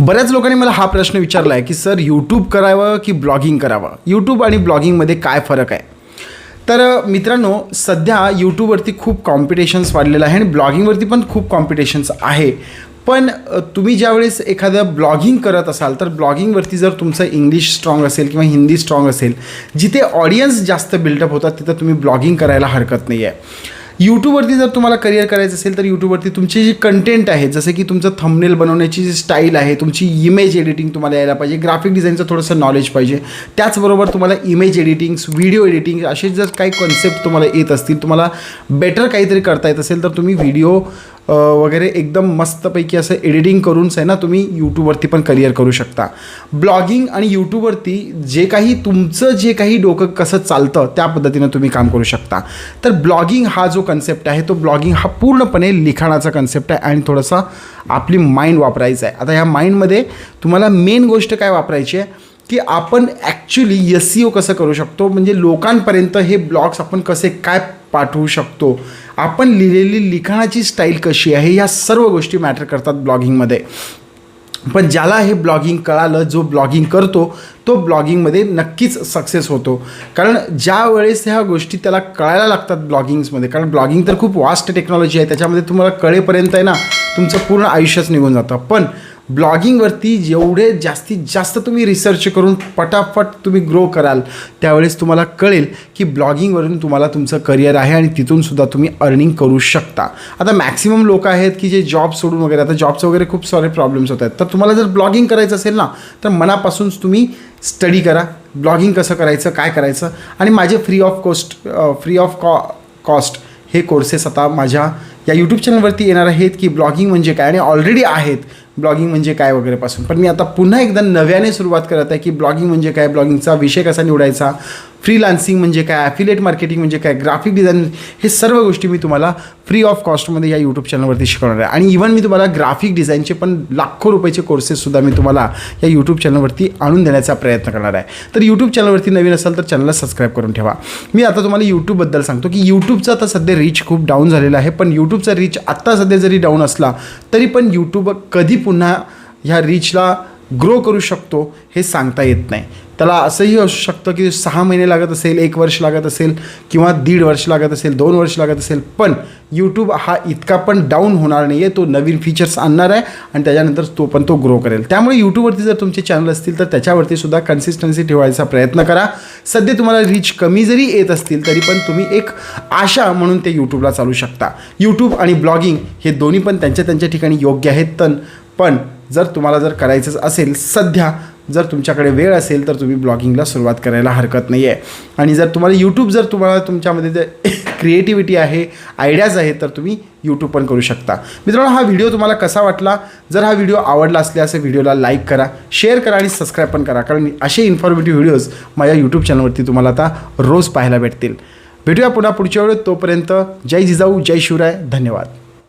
बऱ्याच लोकांनी मला हा प्रश्न विचारला आहे की सर यूट्यूब करावं की ब्लॉगिंग करावं? यूट्यूब आणि ब्लॉगिंगमध्ये काय फरक आहे? तर मित्रांनो सध्या यूट्यूबवरती खूप कॉम्पिटिशन्स वाढलेलं आहे आणि ब्लॉगिंगवरती पण खूप कॉम्पिटिशन्स आहे. पण तुम्ही ज्यावेळेस एखादं ब्लॉगिंग करत असाल तर ब्लॉगिंगवरती जर तुमचं इंग्लिश स्ट्रॉंग असेल किंवा हिंदी स्ट्रॉंग असेल जिथे ऑडियन्स जास्त बिल्डअप होतात तिथं तुम्ही ब्लॉगिंग करायला हरकत नाही आहे यूट्यूबवरती जर तुम्हाला करिअर करायचं असेल तर यूट्यूबवरती तुमचे जे कंटेंट आहे जसं की तुमचं थंबनेल बनवण्याची जी स्टाईल आहे तुमची इमेज एडिटिंग तुम्हाला यायला पाहिजे ग्राफिक डिझाईनचं थोडंसं नॉलेज पाहिजे. त्याचबरोबर तुम्हाला इमेज एडिटिंग्स व्हिडिओ एडिटिंग असे जर काही कॉन्सेप्ट तुम्हाला येत असतील तुम्हाला बेटर काहीतरी करता येत असेल तर तुम्ही व्हिडिओ वगैरे एकदम मस्तपैकी असं एडिटिंग करून आहे ना तुम्ही यूट्यूबवरती पण करिअर करू शकता. ब्लॉगिंग आणि यूट्यूबवरती जे काही तुमचं जे काही डोकं कसं चालतं त्या पद्धतीनं तुम्ही काम करू शकता. तर ब्लॉगिंग हा जो कन्सेप्ट आहे तो ब्लॉगिंग हा पूर्णपणे लिखाणाचा कन्सेप्ट आहे आणि थोडासा आपली माइंड वापरायचा आहे. आता ह्या माइंडमध्ये तुम्हाला मेन गोष्ट काय वापरायची आहे? की आपण ॲक्च्युली एस सी ओ कसं करू शकतो? म्हणजे लोकांपर्यंत हे ब्लॉग्स आपण कसे काय पाठवू शकतो? आपण लिहिलेली लिखाणाची स्टाईल कशी आहे ह्या सर्व गोष्टी मॅटर करतात ब्लॉगिंगमध्ये पण ज्याला हे ब्लॉगिंग कळालं जो ब्लॉगिंग करतो तो ब्लॉगिंगमध्ये नक्कीच सक्सेस होतो. कारण ज्या वेळेस ह्या गोष्टी त्याला कळायला लागतात ब्लॉगिंग्समध्ये कारण ब्लॉगिंग तर खूप वास्ट टेक्नॉलॉजी आहे त्याच्यामध्ये तुम्हाला कळेपर्यंत आहे ना तुमचं पूर्ण आयुष्यच निघून जातं. पण ब्लॉगिंगवरती जेवढे जास्तीत जास्त तुम्ही रिसर्च करून पटापट तुम्ही ग्रो कराल त्यावेळेस तुम्हाला कळेल की ब्लॉगिंगवरून तुम्हाला तुमचं करिअर आहे आणि तिथूनसुद्धा तुम्ही अर्निंग करू शकता. आता मॅक्सिमम लोक आहेत की जे जॉब सोडून वगैरे आता जॉबचं वगैरे खूप सारे प्रॉब्लेम्स होत आहेत. तर तुम्हाला जर ब्लॉगिंग करायचं असेल ना तर मनापासूनच तुम्ही स्टडी करा. ब्लॉगिंग कसं करायचं काय करायचं? आणि माझे free of cost free of co cost हे कोर्सेस आता माझ्या या यूट्यूब चॅनलवरती येणार आहेत की ब्लॉगिंग म्हणजे काय? आणि ऑलरेडी आहेत. ब्लॉगिंग म्हणजे काय वगैरेपासून? पण मी आता पुन्हा एकदा नव्याने सुरुवात करत आहे की ब्लॉगिंग म्हणजे काय? ब्लॉगिंगचा विषय कसा निवडायचा? फ्रीलान्सिंग म्हणजे काय? ॲफिलेट मार्केटिंग म्हणजे काय? ग्राफिक डिझाईन हे सर्व गोष्टी मी तुम्हाला फ्री ऑफ कॉस्टमध्ये या यूट्यूब चॅनलवरती शिकवणार आहे. आणि इव्हन मी तुम्हाला ग्राफिक डिझाईनचे पण लाखो रुपयाचे कोर्सेससुद्धा मी तुम्हाला या यूट्यूब चॅनलवरती आणून देण्याचा प्रयत्न करणार आहे. तर यूट्यूब चॅनलवरती नवीन असाल तर चॅनलला सबस्क्राईब करून ठेवा. मी आता तुम्हाला यूट्यूबबद्दल सांगतो की यूट्यूबचा आता सध्या रीच खूप डाऊन झालेला आहे. पण यूट्यूबचा रीच आत्ता सध्या जरी डाऊन असला तरी पण यूट्यूब कधी पुन्हा ह्या रीचला ग्रो करू शकतो हे सांगता येत नाही. त्याला असंही असू शकतं की सहा महिने लागत असेल एक वर्ष लागत असेल किंवा दीड वर्ष लागत असेल दोन वर्ष लागत असेल पण यूट्यूब हा इतका पण डाऊन होणार नाही आहे तो नवीन फीचर्स आणणार आहे आणि त्याच्यानंतर तो पण तो ग्रो करेल. त्यामुळे यूट्यूबवरती जर तुमचे चॅनल असतील तर त्याच्यावरती सुद्धा कन्सिस्टन्सी ठेवायचा प्रयत्न करा. सध्या तुम्हाला रीच कमी जरी येत असतील तरी पण तुम्ही एक आशा म्हणून ते यूट्यूबला चालू शकता. यूट्यूब आणि ब्लॉगिंग हे दोन्ही पण त्यांच्या त्यांच्या ठिकाणी योग्य आहेत तर पण जर तुम्हाला जर करायचंच असेल सध्या जर तुमच्याकडे वेळ असेल तर तुम्ही ब्लॉगिंगला सुरुवात करायला हरकत नाही आहे आणि जर तुम्हाला यूट्यूब जर तुम्हाला तुमच्यामध्ये जर क्रिएटिव्हिटी आहे आयडियाज आहेत तर तुम्ही यूट्यूब पण करू शकता. मित्रांनो हा व्हिडिओ तुम्हाला कसा वाटला? जर हा व्हिडिओ आवडला असल्यास व्हिडिओला लाईक करा शेअर करा आणि सबस्क्राईब पण करा. कारण असे इन्फॉर्मेटिव्ह व्हिडिओज माझ्या यूट्यूब चॅनलवरती तुम्हाला आता रोज पाहायला भेटतील. भेटूया पुन्हा पुढच्या वेळेत तोपर्यंत जय जिजाऊ जय शिवराय. धन्यवाद.